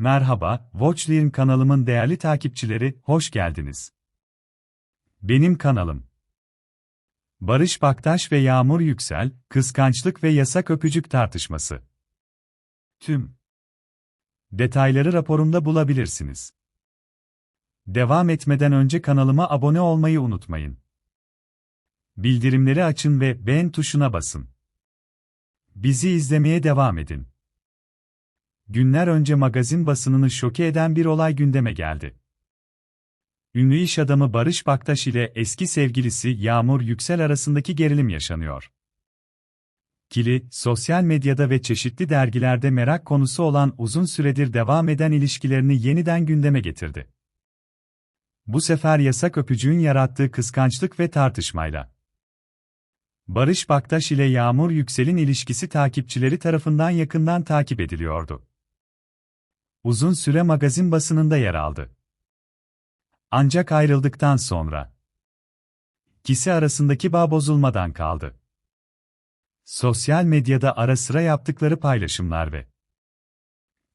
Merhaba, Watchline kanalımın değerli takipçileri, hoş geldiniz. Benim kanalım. Barış Baktaş ve Yağmur Yüksel, kıskançlık ve yasak öpücük tartışması. Tüm detayları raporumda bulabilirsiniz. Devam etmeden önce kanalıma abone olmayı unutmayın. Bildirimleri açın ve beğen tuşuna basın. Bizi izlemeye devam edin. Günler önce magazin basınını şoke eden bir olay gündeme geldi. Ünlü iş adamı Barış Baktaş ile eski sevgilisi Yağmur Yüksel arasındaki gerilim yaşanıyor. Kili, sosyal medyada ve çeşitli dergilerde merak konusu olan uzun süredir devam eden ilişkilerini yeniden gündeme getirdi. Bu sefer yasak öpücüğün yarattığı kıskançlık ve tartışmayla. Barış Baktaş ile Yağmur Yüksel'in ilişkisi takipçileri tarafından yakından takip ediliyordu. Uzun süre magazin basınında yer aldı. Ancak ayrıldıktan sonra ikisi arasındaki bağ bozulmadan kaldı. Sosyal medyada ara sıra yaptıkları paylaşımlar ve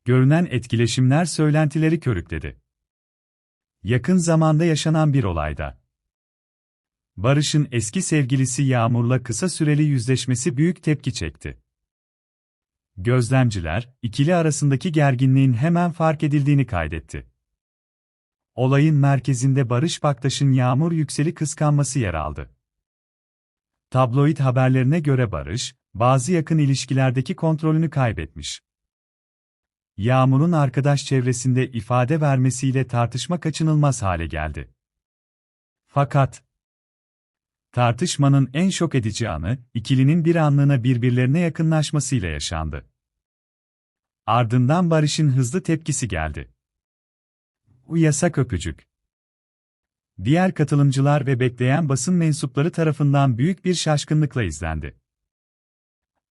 görünen etkileşimler söylentileri körükledi. Yakın zamanda yaşanan bir olayda Barış'ın eski sevgilisi Yağmur'la kısa süreli yüzleşmesi büyük tepki çekti. Gözlemciler, ikili arasındaki gerginliğin hemen fark edildiğini kaydetti. Olayın merkezinde Barış Baktaş'ın Yağmur Yüksel'i kıskanması yer aldı. Tabloid haberlerine göre Barış, bazı yakın ilişkilerdeki kontrolünü kaybetmiş. Yağmur'un arkadaş çevresinde ifade vermesiyle tartışma kaçınılmaz hale geldi. Fakat, Tartışmanın en şok edici anı, ikilinin bir anlığına birbirlerine yakınlaşmasıyla yaşandı. Ardından Barış'ın hızlı tepkisi geldi. Bu yasak öpücük. Diğer katılımcılar ve bekleyen basın mensupları tarafından büyük bir şaşkınlıkla izlendi.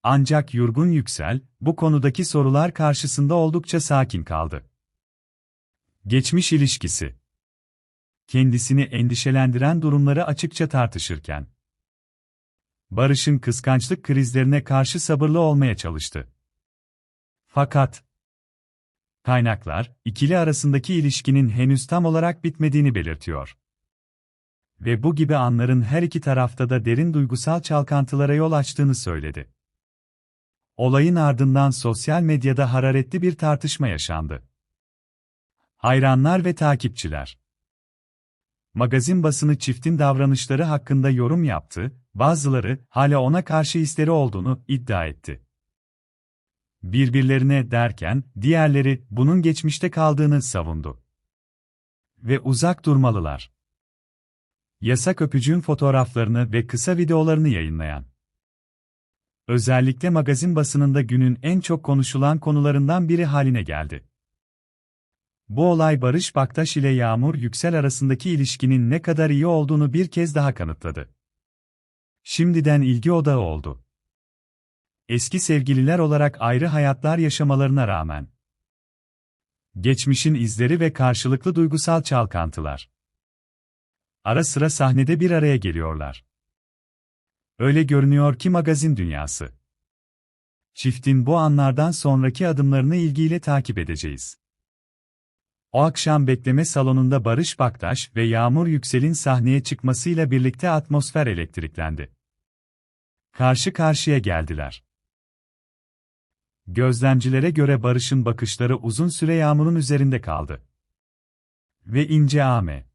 Ancak Yurgun Yüksel, bu konudaki sorular karşısında oldukça sakin kaldı. Geçmiş ilişkisi kendisini endişelendiren durumları açıkça tartışırken, Barış'ın kıskançlık krizlerine karşı sabırlı olmaya çalıştı. Fakat, kaynaklar, ikili arasındaki ilişkinin henüz tam olarak bitmediğini belirtiyor. Ve bu gibi anların her iki tarafta da derin duygusal çalkantılara yol açtığını söyledi. Olayın ardından sosyal medyada hararetli bir tartışma yaşandı. Hayranlar ve takipçiler magazin basını çiftin davranışları hakkında yorum yaptı, bazıları hala ona karşı hisleri olduğunu iddia etti. Birbirlerine derken diğerleri bunun geçmişte kaldığını savundu. Ve uzak durmalılar. Yasak öpücüğün fotoğraflarını ve kısa videolarını yayınlayan. Özellikle magazin basınında günün en çok konuşulan konularından biri haline geldi. Bu olay Barış Baktaş ile Yağmur Yüksel arasındaki ilişkinin ne kadar iyi olduğunu bir kez daha kanıtladı. Şimdiden ilgi odağı oldu. Eski sevgililer olarak ayrı hayatlar yaşamalarına rağmen. Geçmişin izleri ve karşılıklı duygusal çalkantılar. Ara sıra sahnede bir araya geliyorlar. Öyle görünüyor ki magazin dünyası. Çiftin bu anlardan sonraki adımlarını ilgiyle takip edeceğiz. O akşam bekleme salonunda Barış Baktaş ve Yağmur Yüksel'in sahneye çıkmasıyla birlikte atmosfer elektriklendi. Karşı karşıya geldiler. Gözlemcilere göre Barış'ın bakışları uzun süre Yağmur'un üzerinde kaldı. Ve ince ame.